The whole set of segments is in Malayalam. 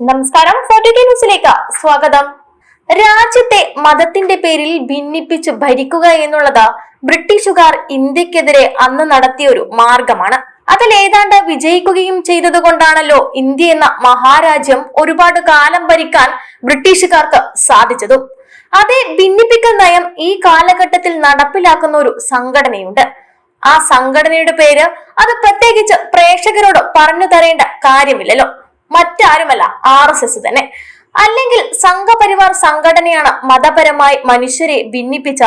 നമസ്കാരം. ന്യൂസിലേക്ക് സ്വാഗതം. രാജ്യത്തെ മതത്തിന്റെ പേരിൽ ഭിന്നിപ്പിച്ച് ഭരിക്കുക എന്നുള്ളത് ബ്രിട്ടീഷുകാർ ഇന്ത്യക്കെതിരെ അന്ന് നടത്തിയ ഒരു മാർഗമാണ്. അതിൽ ഏതാണ്ട് വിജയിക്കുകയും ചെയ്തതുകൊണ്ടാണല്ലോ ഇന്ത്യ എന്ന മഹാരാജ്യം ഒരുപാട് കാലം ഭരിക്കാൻ ബ്രിട്ടീഷുകാർക്ക് സാധിച്ചതും. അതേ ഭിന്നിപ്പിക്കൽ നയം ഈ കാലഘട്ടത്തിൽ നടപ്പിലാക്കുന്ന ഒരു സംഘടനയുണ്ട്. ആ സംഘടനയുടെ പേര് അത് പ്രത്യേകിച്ച് പ്രേക്ഷകരോട് പറഞ്ഞു തരേണ്ട കാര്യമില്ലല്ലോ. മറ്റാരുമല്ല ആർ എസ് എസ് തന്നെ. അല്ലെങ്കിൽ സംഘപരിവാർ സംഘടനയാണ് മതപരമായി മനുഷ്യരെ ഭിന്നിപ്പിച്ച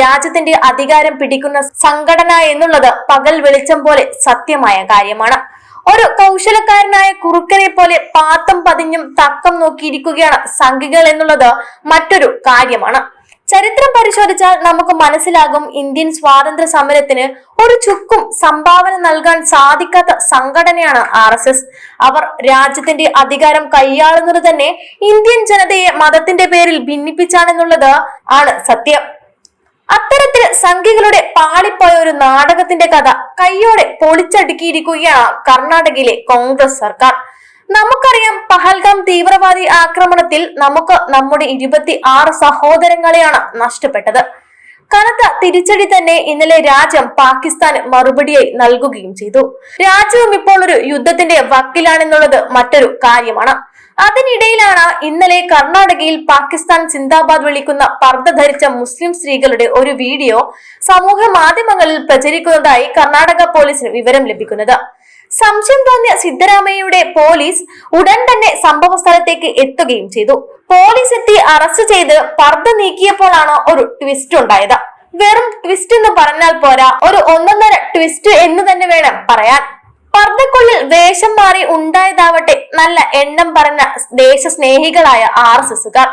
രാജ്യത്തിന്റെ അധികാരം പിടിക്കുന്ന സംഘടന എന്നുള്ളത് പകൽ വെളിച്ചം പോലെ സത്യമായ കാര്യമാണ്. ഒരു കൗശലക്കാരനായ കുറുക്കനെ പോലെ പാത്തം പതിഞ്ഞും തക്കം നോക്കിയിരിക്കുകയാണ് സംഘികൾ എന്നുള്ളത് മറ്റൊരു കാര്യമാണ്. ചരിത്രം പരിശോധിച്ചാൽ നമുക്ക് മനസ്സിലാകും ഇന്ത്യൻ സ്വാതന്ത്ര്യ സമരത്തിന് ഒരു ചുക്കും സംഭാവന നൽകാൻ സാധിക്കാത്ത സംഘടനയാണ് ആർ എസ് എസ്. അവർ രാജ്യത്തിന്റെ അധികാരം കൈയാളുന്നത് തന്നെ ഇന്ത്യൻ ജനതയെ മതത്തിന്റെ പേരിൽ ഭിന്നിപ്പിച്ചാണെന്നുള്ളത് ആണ് സത്യം. അത്തരത്തിൽ സംഖ്യകളുടെ പാളിപ്പോയ ഒരു നാടകത്തിന്റെ കഥ കൈയോടെ പൊളിച്ചടുക്കിയിരിക്കുകയാണ് കർണാടകയിലെ കോൺഗ്രസ് സർക്കാർ. നമുക്കറിയാം പഹൽഗാം തീവ്രവാദി ആക്രമണത്തിൽ നമുക്ക് നമ്മുടെ ഇരുപത്തി ആറ് സഹോദരങ്ങളെയാണ് നഷ്ടപ്പെട്ടത്. കനത്ത തിരിച്ചടി തന്നെ ഇന്നലെ രാജ്യം പാകിസ്ഥാൻ മറുപടിയായി നൽകുകയും ചെയ്തു. രാജ്യവും ഇപ്പോൾ ഒരു യുദ്ധത്തിന്റെ വക്കിലാണെന്നുള്ളത് മറ്റൊരു കാര്യമാണ്. അതിനിടയിലാണ് ഇന്നലെ കർണാടകയിൽ പാകിസ്ഥാൻ സിന്ദാബാദ് വിളിക്കുന്ന പർദ്ദ ധരിച്ച മുസ്ലിം സ്ത്രീകളുടെ ഒരു വീഡിയോ സമൂഹ മാധ്യമങ്ങളിൽ പ്രചരിക്കുന്നതായി കർണാടക പോലീസിന് വിവരം ലഭിക്കുന്നത്. സംശയം തോന്നിയ സിദ്ധരാമയ്യയുടെ പോലീസ് ഉടൻ തന്നെ സംഭവ സ്ഥലത്തേക്ക് എത്തുകയും ചെയ്തു. പോലീസ് എത്തി അറസ്റ്റ് ചെയ്ത് പർദ്ദ നീക്കിയപ്പോഴാണ് ഒരു ട്വിസ്റ്റ് ഉണ്ടായത്. വെറും ട്വിസ്റ്റ് എന്ന് പറഞ്ഞാൽ പോരാ ഒരു ഒന്നൊന്നര ട്വിസ്റ്റ് എന്ന് തന്നെ വേണം പറയാൻ. പർദ്ദക്കുള്ളിൽ വേഷം മാറി ഉണ്ടായതാവട്ടെ നല്ല എണ്ണം പറഞ്ഞ ദേശസ്നേഹികളായ ആർ എസ് എസുകാർ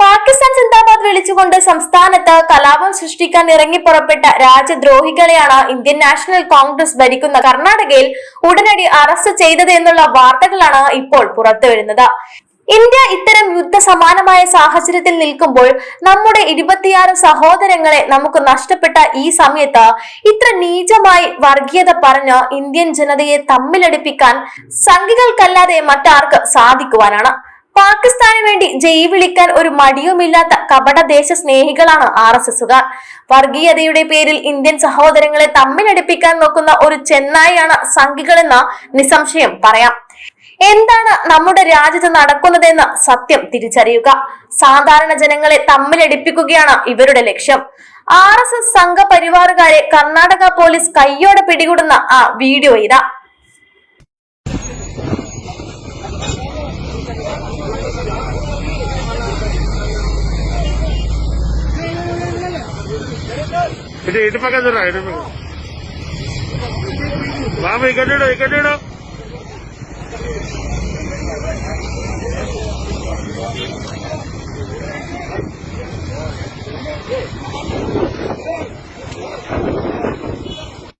പാകിസ്ഥാൻ സിന്ദാബാദ് വിളിച്ചുകൊണ്ട് സംസ്ഥാനത്ത് കലാപം സൃഷ്ടിക്കാൻ ഇറങ്ങി പുറപ്പെട്ട രാജ്യദ്രോഹികളെയാണ് ഇന്ത്യൻ നാഷണൽ കോൺഗ്രസ് ഭരിക്കുന്ന കർണാടകയിൽ ഉടനടി അറസ്റ്റ് ചെയ്തത് എന്നുള്ള വാർത്തകളാണ് ഇപ്പോൾ പുറത്തുവരുന്നത് ഇന്ത്യ ഇത്തരം യുദ്ധ സമാനമായ സാഹചര്യത്തിൽ നിൽക്കുമ്പോൾ നമ്മുടെ ഇരുപത്തിയാറ് സഹോദരങ്ങളെ നമുക്ക് നഷ്ടപ്പെട്ട ഈ സമയത്ത് ഇത്ര നീചമായി വർഗീയത പറഞ്ഞ് ഇന്ത്യൻ ജനതയെ തമ്മിലടിപ്പിക്കാൻ സംഘികൾക്കല്ലാതെ മറ്റാർക്ക് സാധിക്കുവാനാണ്. പാകിസ്ഥാന് വേണ്ടി ജയ് വിളിക്കാൻ ഒരു മടിയുമില്ലാത്ത കപടദേശ സ്നേഹികളാണ് ആർ എസ് എസുകാർ വർഗീയതയുടെ പേരിൽ ഇന്ത്യൻ സഹോദരങ്ങളെ തമ്മിലടിപ്പിക്കാൻ നോക്കുന്ന ഒരു ചെന്നായിയാണ് സംഘികളെന്ന് നിസ്സംശയം പറയാം. എന്താണ് നമ്മുടെ രാജ്യത്ത് നടക്കുന്നതെന്ന് സത്യം തിരിച്ചറിയുക. സാധാരണ ജനങ്ങളെ തമ്മിലടിപ്പിക്കുകയാണ് ഇവരുടെ ലക്ഷ്യം. ആർ എസ് എസ് സംഘപരിവാറുകാരെ കർണാടക പോലീസ് കയ്യോടെ പിടികൂടുന്ന ആ വീഡിയോ ഇതാ. ఇటు ఇటు పక్కన చూడరా ఇటు పక్క. బాబు ఇక్కడ ఇక్కడ